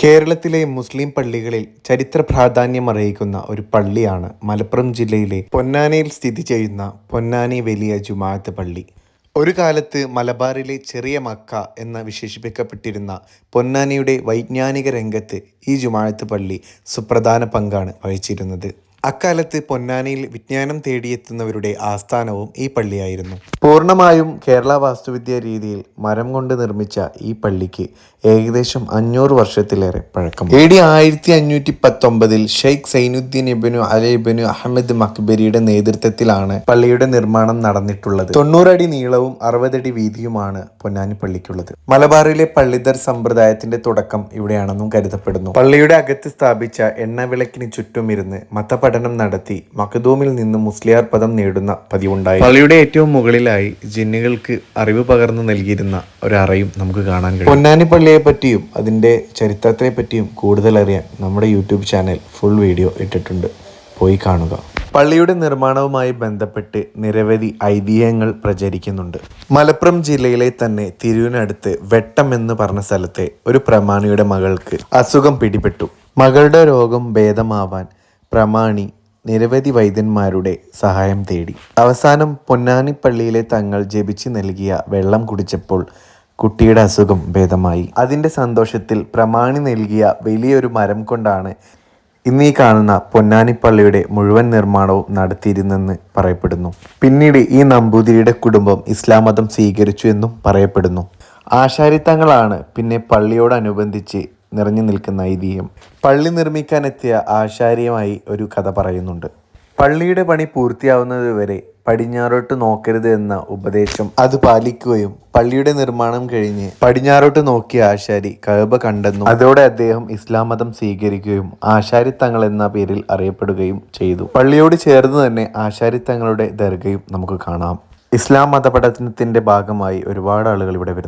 കേരളത്തിലെ മുസ്ലിം പള്ളികളിൽ ചരിത്ര പ്രാധാന്യം അറിയിക്കുന്ന ഒരു പള്ളിയാണ് മലപ്പുറം ജില്ലയിലെ പൊന്നാനിയിൽ സ്ഥിതി ചെയ്യുന്ന പൊന്നാനി വലിയ ജുമാഅത്ത് പള്ളി. ഒരു കാലത്ത് മലബാറിലെ ചെറിയ മക്ക എന്ന് വിശേഷിപ്പിക്കപ്പെട്ടിരുന്ന പൊന്നാനിയുടെ വൈജ്ഞാനിക രംഗത്ത് ഈ ജുമാഅത്ത് പള്ളി സുപ്രധാന പങ്കാണ് വഹിച്ചിരുന്നത്. അക്കാലത്ത് പൊന്നാനിയിൽ വിജ്ഞാനം തേടിയെത്തുന്നവരുടെ ആസ്ഥാനവും ഈ പള്ളിയായിരുന്നു. പൂർണമായും കേരള വാസ്തുവിദ്യ രീതിയിൽ മരം കൊണ്ട് നിർമ്മിച്ച ഈ പള്ളിക്ക് ഏകദേശം അഞ്ഞൂറ് വർഷത്തിലേറെ പഴക്കം. എ ഡി ആയിരത്തി അഞ്ഞൂറ്റി പത്തൊമ്പതിൽ ഷെയ്ഖ് സൈനുദ്ദീൻ ഇബനു അലി ഇബനു അഹമ്മദ് മക്ബരിയുടെ നേതൃത്വത്തിലാണ് പള്ളിയുടെ നിർമ്മാണം നടന്നിട്ടുള്ളത്. തൊണ്ണൂറടി നീളവും അറുപതടി വീതിയുമാണ് പൊന്നാനി പള്ളിക്കുള്ളത്. മലബാറിലെ പള്ളിദർ സമ്പ്രദായത്തിന്റെ തുടക്കം ഇവിടെയാണെന്നും കരുതപ്പെടുന്നു. പള്ളിയുടെ അകത്ത് സ്ഥാപിച്ച എണ്ണവിളക്കിന് ചുറ്റും ഇരുന്ന് മതപഠനം നടത്തി മഖദൂമിൽ നിന്ന് മുസ്ലിയാർ പദം നേടുന്ന പതിവുണ്ടായി. പള്ളിയുടെ ഏറ്റവും മുകളിലായി ജിന്നുകൾക്ക് അറിവ് പകർന്നു നൽകിയിരുന്ന ഒരറയും അറയും നമുക്ക് കാണാൻ കഴിയും. പൊന്നാനി പള്ളിയെ പറ്റിയും അതിന്റെ ചരിത്രത്തെ പറ്റിയും കൂടുതൽ അറിയാൻ നമ്മുടെ യൂട്യൂബ് ചാനൽ ഫുൾ വീഡിയോ ഇട്ടിട്ടുണ്ട്. പോയി കാണുക. പള്ളിയുടെ നിർമ്മാണവുമായി ബന്ധപ്പെട്ട് നിരവധി ഐതിഹ്യങ്ങൾ പ്രചരിക്കുന്നുണ്ട്. മലപ്പുറം ജില്ലയിലെ തന്നെ തിരുവിനടുത്ത് വെട്ടം എന്ന് പറഞ്ഞ സ്ഥലത്തെ ഒരു പ്രമാണിയുടെ മകൾക്ക് അസുഖം പിടിപെട്ടു. മകളുടെ രോഗം ഭേദമാവാൻ പ്രമാണി നിരവധി വൈദ്യന്മാരുടെ സഹായം തേടി. അവസാനം പൊന്നാനിപ്പള്ളിയിലെ തങ്ങൾ ജപിച്ച് നൽകിയ വെള്ളം കുടിച്ചപ്പോൾ കുട്ടിയുടെ അസുഖം ഭേദമായി. അതിന്റെ സന്തോഷത്തിൽ പ്രമാണി നൽകിയ വലിയൊരു മരം കൊണ്ടാണ് ഇന്ന് കാണുന്ന പൊന്നാനിപ്പള്ളിയുടെ മുഴുവൻ നിർമ്മാണവും നടത്തിയിരുന്നെന്ന് പറയപ്പെടുന്നു. പിന്നീട് ഈ നമ്പൂതിരിയുടെ കുടുംബം ഇസ്ലാം മതം സ്വീകരിച്ചു എന്നും പറയപ്പെടുന്നു. ആശാരിത്തങ്ങളാണ് പിന്നെ പള്ളിയോടനുബന്ധിച്ച് നിറഞ്ഞു നിൽക്കുന്ന ഐതിഹ്യം പള്ളി നിർമ്മിക്കാനെത്തിയ ആശാരിയുമായി ഒരു കഥ പറയുന്നുണ്ട്. പള്ളിയുടെ പണി പൂർത്തിയാവുന്നത് വരെ പടിഞ്ഞാറോട്ട് നോക്കരുത് എന്ന ഉപദേശം അത് പാലിക്കുകയും പള്ളിയുടെ നിർമ്മാണം കഴിഞ്ഞ് പടിഞ്ഞാറോട്ട് നോക്കിയ ആശാരി കഴബ കണ്ടെന്നും അതോടെ അദ്ദേഹം ഇസ്ലാം മതം സ്വീകരിക്കുകയും ആശാരി തങ്ങൾ എന്ന പേരിൽ അറിയപ്പെടുകയും ചെയ്തു. പള്ളിയോട് ചേർന്ന് തന്നെ ആശാരി തങ്ങളുടെ ദർഗയും നമുക്ക് കാണാം. ഇസ്ലാം മതപഠനത്തിന്റെ ഭാഗമായി ഒരുപാട് ആളുകൾ ഇവിടെ വരുന്നു.